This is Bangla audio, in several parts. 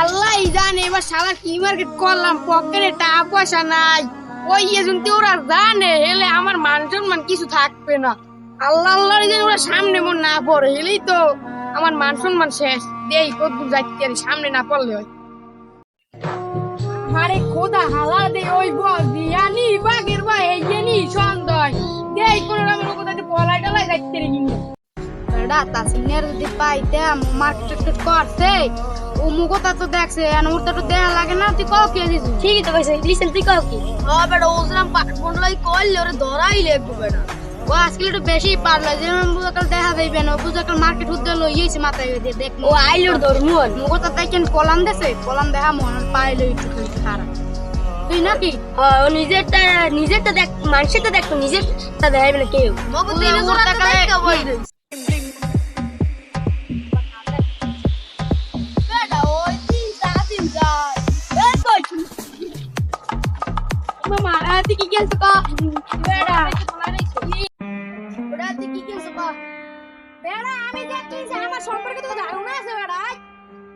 আল্লাহ জানে, এবার সারা কি মার্কেট করলাম পকেটে টাকা পয়সা নাই। ওই এজন্যে ওরা জানে হেলে আমার মান কিছু থাকবে না। আল্লাহ আল্লাহ যে ওরা সামনে মন না পড়ে হেলেই তো আমার মান শেষ। দেই, কদ্দুর যাইতে সামনে না পড়লে হয়। আরে খোদা, হালা দে, ওই বল দিয়ানি বাগের বা এই জানি সন্দেহ। দেই, কোন রকম কোথাতে পলাই টলাই যাইতে রে কিন্তু বেড়া তাসিনের যদি পাইতাম মার্কেট করছে ও মুখটা তো দেখছে আর ওর তো দেয়া লাগে না তুই কও কে দিস ঠিকই তো কইছে লিসেন তুই কও কি? ও বেড়া ওজরাম মন্ডলাই কইলে ওরে ধরাই লাগবে বেড়া ও আজকে একটু বেশি পারল যেমন বুঝাকাল দেখা যাইবে না বুঝাকাল মার্কেট উদ্দে লইয়েছে মাথায় দিয়ে দেখ ও আইলোর ধর্মুন মুখটা দেখেন কলাম দেছে? কলাম দেখা মন পাইলো একটু খারাপ। তুই নাকি? ও নিজেরটা নিজেরটা দেখ মানুষেরটা দেখো নিজেরটা দেখাইবে না কেউ। মগু দেখা মামা তুই কি গেলছ কা বেড়া বেড়া তুই কি কিনছ বা বেড়া আমি দেখছি যে আমার সম্পর্কে তো ধারণা আছে বেড়া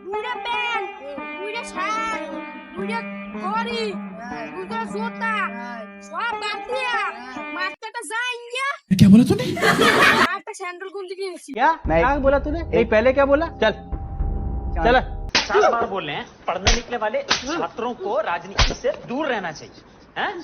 বুড়া প্যান্ট বুড়া শার্ট বুড়া ঘড়ি বুড়া জুতা সব বাদ দিয়া মাস্টারটা যাই গিয়া क्या बोला तूने একটা স্যান্ডেল কোন দিকে নিয়েছি क्या क्या बोला तूने नहीं पहले क्या बोला चल चल सात बार बोल रहे हैं पढ़ने निकले वाले छात्रों को राजनीति से दूर रहना चाहिए হ্যাঁ